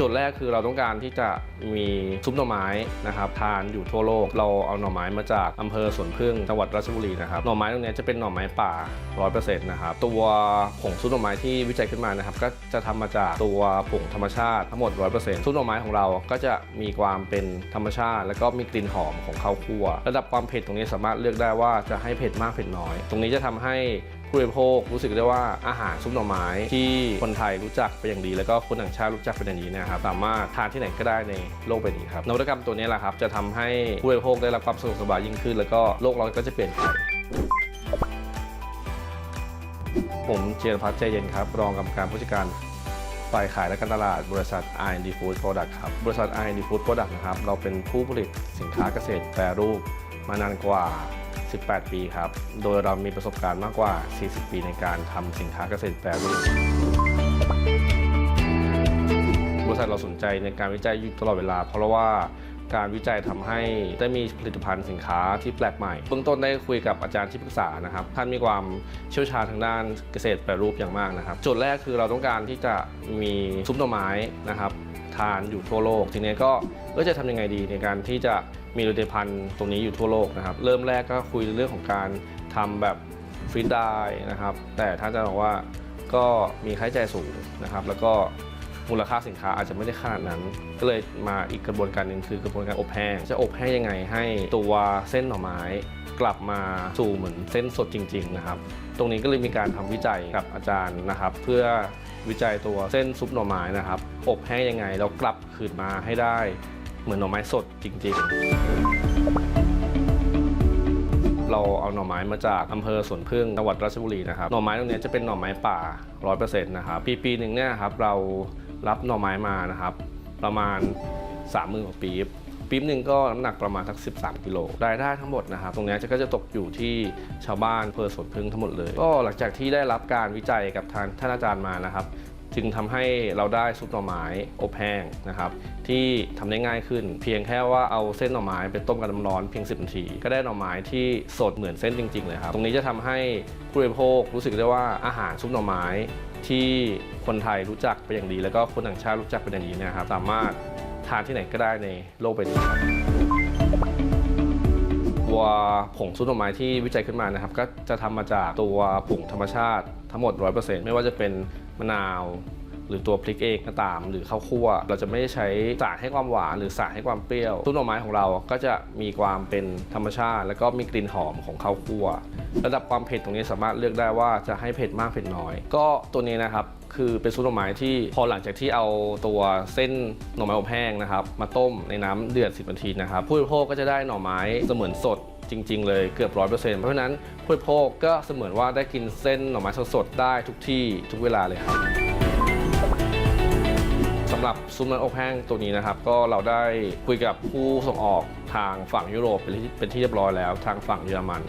จทย์แรกคือเราต้องการที่จะมีซุปหน่อไม้นะครับทานอยู่ทั่วโลก เราเอาหน่อไม้มาจากอำเภอสวนพึ่งจังหวัดราชบุรีนะครับหน่อไม้ตรงนี้จะเป็นหน่อไม้ป่า 100%นะครับตัวผงซุปหน่อไม้ที่วิจัยขึ้นมานะครับก็จะทำมาจากตัวผงธรรมชาติทั้งหมด 100%ซุปหน่อไม้ของเราก็จะมีความเป็นธรรมชาติ แล้วก็มีกลิ่นหอมของข้าวคั่ว ระดับความเผ็ดตรงนี้สามารถเลือกได้ว่าจะให้เผ็ดมากเผ็ดน้อย ตรงนี้จะทำให้ ผู้บริโภครู้สึกได้ว่าอาหารซุปหน่อไม้ที่คนไทยรู้จักเป็นอย่างดี แล้วก็คนต่างชาติรู้จักเป็นอย่างดีนะครับสามารถทานที่ไหนก็ได้ในโลกใบนี้ครับนวัตกรรมตัวนี้แหละครับจะทำให้ผู้บริโภคได้รับความสะดวกสบายยิ่งขึ้น แล้วก็โลกเราก็จะเปลี่ยนไปผมเจรพัฒน์ใจเย็นครับ รองกรรมการผู้จัดการฝ่ายขายและการตลาดบริษัท R&D Food Product ครับ บริษัท R&D Food Product นะครับ เราเป็นผู้ผลิตสินค้าเกษตรแปรรูปมานานกว่า 18 ปีครับ โดยเรามีประสบการณ์มากกว่า 40 ปีในการทำสินค้าเกษตรแปรรูปบริษัทเราสนใจในการวิจัยอยู่ตลอดเวลา เพราะว่าการวิจัยทำให้ได้มีผลิตภัณฑ์สินค้าที่แปลกใหม่เบื้องต้นได้คุยกับอาจารย์ที่ปรึกษานะครับ ท่านมีความเชี่ยวชาญทางด้านเกษตรแปรรูปอย่างมากนะครับจทย์แรกคือเราต้องการที่จะมีซุปหน่อไม้นะครับ ทานอยู่ทั่วโลก ทีนี้ก็จะทำยังไงดีในการที่จะ มีผลิตภัณฑ์ตรงนี้อยู่ทั่วโลกนะครับ เริ่มแรกก็คุยเรื่องของการทำแบบฟรีดได้นะครับ แต่ท่านจะบอกว่าก็มีค่าใช้จ่ายสูงนะครับ แล้วก็มูลค่าสินค้าอาจจะไม่ได้ขนาดนั้น ก็เลยมาอีกกระบวนการหนึ่งคือกระบวนการอบแห้ง จะอบแห้งยังไงให้ตัวเส้นหน่อไม้กลับมาสู่เหมือนเส้นสดจริง ๆ นะครับ ตรงนี้ก็เลยมีการทำวิจัยกับอาจารย์นะครับ เพื่อวิจัยตัวเส้นซุปหน่อไม้นะครับ อบแห้งยังไงแล้วกลับคืนมาให้ได้ เหมือนหน่อไม้สดจริง ๆ เราเอาหน่อไม้มาจากอำเภอสวนพึ่งจังหวัดราชบุรีนะครับหน่อไม้ตรงนี้จะเป็นหน่อไม้ป่า 100%นะครับปีปีหนึ่งเนี่ยครับเรารับหน่อไม้มานะครับ ประมาณ3 0,000กว่าปี๊บปี๊บหนึ่งก็น้ำหนักประมาณสัก 13 กิโลรายได้ทั้งหมดนะครับตรงนี้จะก็จะตกอยู่ที่ชาวบ้านอำเภอสวนพึ่งทั้งหมดเลย ก็หลังจากที่ได้รับการวิจัยกับทางท่านอาจารย์มานะครับ จึงทำให้เราได้ซุปหน่อไม้อบแห้งนะครับที่ทำได้ง่ายขึ้น เพียงแค่ว่าเอาเส้นหน่อไม้ไปต้มกับน้ำร้อนเพียง 10นาทีก็ได้หน่อไม้ที่สดเหมือนเส้นจริงๆเลยครับตรงนี้จะทำให้ผู้บริโภครู้สึกได้ว่าอาหารซุปหน่อไม้ที่คนไทยรู้จักเป็นอย่างดี แล้วก็คนต่างชาติรู้จักเป็นอย่างดีนะครับสามารถทานที่ไหนก็ได้ในโลกใบนี้ครับตัวผงซุปหน่อไม้ที่วิจัยขึ้นมานะครับ ก็จะทำมาจากตัวผงธรรมชาติทั้งหมด 100%ไม่ว่าจะเป็น มะนาว หรือตัวพริกเองก็ตาม หรือข้าวคั่ว เราจะไม่ใช้สารให้ความหวาน หรือสารให้ความเปรี้ยวซุปหน่อไม้ของเราก็จะมีความเป็นธรรมชาติ แล้วก็มีกลิ่นหอมของข้าวคั่ว ระดับความเผ็ดตรงนี้สามารถเลือกได้ว่าจะให้เผ็ดมากเผ็ดน้อย ก็ตัวนี้นะครับคือเป็นซุปหน่อไม้ที่พอหลังจากที่เอาตัวเส้นหน่อไม้อบแห้งนะครับ มาต้มในน้ำเดือด 10 นาทีนะครับผู้บริโภคก็จะได้หน่อไม้เสมือนสด จริง ๆ เลยเกือบร้อยเปอร์เซ็นต์เพราะฉะนั้นผู้บริโภคก็เสมือนว่าได้กินเส้นหน่อไม้สดๆได้ทุกที่ทุกเวลาเลยครับสำหรับซุปมันอบแห้งตัวนี้นะครับ ก็เราได้คุยกับผู้ส่งออกทางฝั่งยุโรปเป็นที่เป็นที่เรียบร้อยแล้ว ทางฝั่งเยอรมัน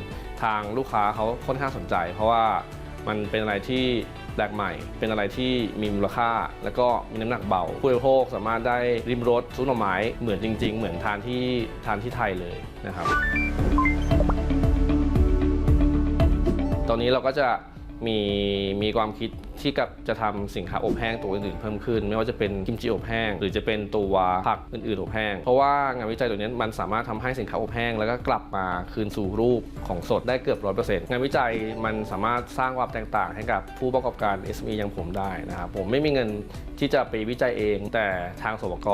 ทางลูกค้าเขาค่อนข้างสนใจ เพราะว่ามันเป็นอะไรที่แปลกใหม่ เป็นอะไรที่มีมูลค่า แล้วก็มีน้ำหนักเบา ผู้บริโภคสามารถได้ริมรสซุปหน่อไม้เหมือนจริง ๆ เหมือนทานที่ทานที่ไทยเลยนะครับ ตอนนี้เราก็จะมีมีความคิดที่กับจะทำสินค้าอบแห้งตัวอื่นๆเพิ่มขึ้น ไม่ว่าจะเป็นกิมจิอบแห้ง หรือจะเป็นตัวผักอื่นๆอบแห้ง เพราะว่างานวิจัยตัวนี้มันสามารถทำให้สินค้าอบแห้ง แล้วก็กลับมาคืนสู่รูปของสดได้เกือบร้อยเปอร์เซ็นต์งานวิจัยมันสามารถสร้างความแตกต่างให้กับผู้ประกอบการ SME อย่างผมได้นะครับผมไม่มีเงินที่จะไปวิจัยเอง แต่ทางสวก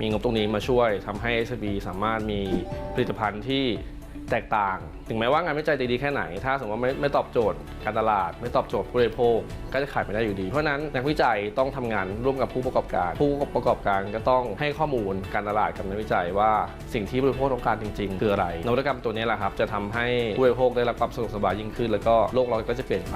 มีงบตรงนี้มาช่วยทำให้ SME สามารถมีผลิตภัณฑ์ที่ แตกต่าง ถึงแม้ว่างานวิจัยจะดีแค่ไหน ถ้าสมมติว่าไม่ไม่ตอบโจทย์การตลาด ไม่ตอบโจทย์ผู้บริโภค ก็จะขายไม่ได้อยู่ดี เพราะฉะนั้นนักวิจัยต้องทำงานร่วมกับผู้ประกอบการ ผู้ประกอบการก็ต้องให้ข้อมูลการตลาดกับนักวิจัยว่าสิ่งที่ผู้บริโภคต้องการจริง ๆ คืออะไร นวัตกรรมตัวนี้แหละครับจะทำให้ผู้บริโภคได้รับความสะดวกสบายยิ่งขึ้น แล้วก็โลกเราก็จะเปลี่ยนไป